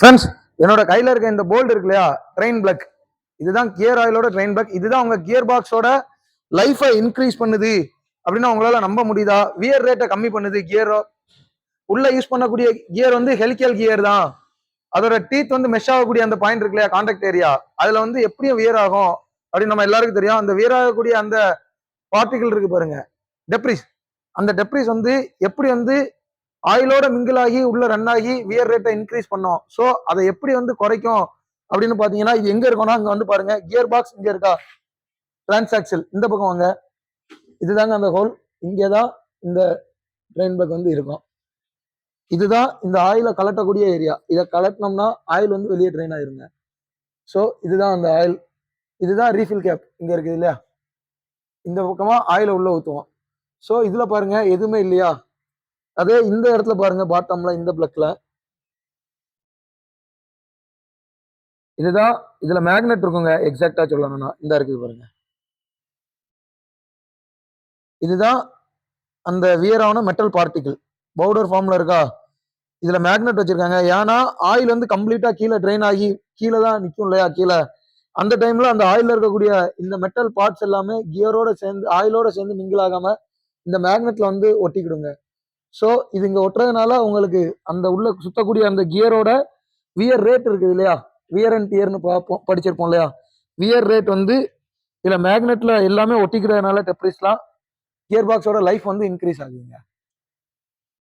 Friends என்னோட கையில இருக்க இந்த போல்டு இருக்கு இல்லையா? ட்ரெயின் பிளக் இதுதான் கியர் ஆயிலோட ட்ரெயின் பிளக் இதுதான் உங்க கியர் பாக்ஸோட லைஃபை இன்க்ரீஸ் பண்ணுது. அப்படின்னு உங்களால நம்ப முடியுதா? வியர் ரேட்டை கம்மி பண்ணுது கியரோ உள்ள யூஸ் பண்ணக்கூடிய கியர் வந்து ஹெலிக்கல் கியர் தான். அதோட டீத் வந்து மெஷ் ஆகக்கூடிய அந்த பாயிண்ட் இருக்கு இல்லையா? கான்டாக்ட் ஏரியா அதுல வந்து எப்படியும் வியர் ஆகும்? அப்படின்னு நம்ம எல்லாருக்கும் தெரியும். அந்த வியர் ஆகக்கூடிய அந்த பார்ட்டிகல் இருக்கு பாருங்க. டெப்ரிஸ் அந்த டெப்ரிஸ் வந்து எப்படி வந்து ஆயிலோட மிங்கிள் ஆகி உள்ள ரன் ஆகி வியர் ரேட்டை இன்க்ரீஸ் பண்ணோம். ஸோ அதை எப்படி வந்து குறைக்கும் அப்படின்னு பாத்தீங்கன்னா இது எங்க இருக்கும்னா அங்க வந்து பாருங்க கியர் பாக்ஸ் இங்க இருக்கா? டிரான்சாக்சல் இந்த பக்கம் வாங்க. இதுதாங்க அந்த ஹோல் இங்கே தான் இந்த ட்ரெயின் பேக் வந்து இருக்கும். இதுதான் இந்த ஆயிலை கலட்டக்கூடிய ஏரியா இதை கலட்டினோம்னா ஆயில் வந்து வெளியே ட்ரெயின் ஆயிருங்க. ஸோ இதுதான் அந்த ஆயில் இதுதான் ரீஃபில் கேப் இங்க இருக்குது இல்லையா? இந்த பக்கமா ஆயிலை உள்ள ஊற்றுவோம் ஸோ இதுல பாருங்க எதுவுமே இல்லையா? அதே இந்த இடத்துல பாருங்க பாட்டம்ல இந்த பிளக்ல இதுதான் இதுல மேக்னெட் இருக்குங்க எக்ஸாக்டா சொல்லணும்னா. இந்த இருக்குது பாருங்க. இதுதான் அந்த வியரான மெட்டல் பார்ட்டிகிள் பவுடர் ஃபார்ம்ல இருக்கா? இதுல மேக்னெட் வச்சிருக்காங்க. ஏன்னா ஆயில் வந்து கம்ப்ளீட்டா கீழே ட்ரெயின் ஆகி கீழே தான் நிற்கும் இல்லையா கீழே. அந்த டைம்ல அந்த ஆயில்ல இருக்கக்கூடிய இந்த மெட்டல் பார்ட்ஸ் எல்லாமே கியரோட சேர்ந்து ஆயிலோட சேர்ந்து மிங்கிள் ஆகாம இந்த மேக்னெட்ல வந்து ஒட்டிக்கிடுங்க. ஸோ இது இங்கே ஒட்டுறதுனால உங்களுக்கு அந்த உள்ள சுத்தக்கூடிய அந்த கியரோட வியர் ரேட் இருக்குது இல்லையா? வியர் அண்ட் டியர்னு பார்ப்போம் படிச்சிருப்போம் இல்லையா? வியர் ரேட் வந்து இதில் மேக்னெட்டில் எல்லாமே ஒட்டிக்கிறதுனால டெப்ரிஸ்லாம் கியர் பாக்ஸோட லைஃப் வந்து இன்க்ரீஸ் ஆகுதுங்க.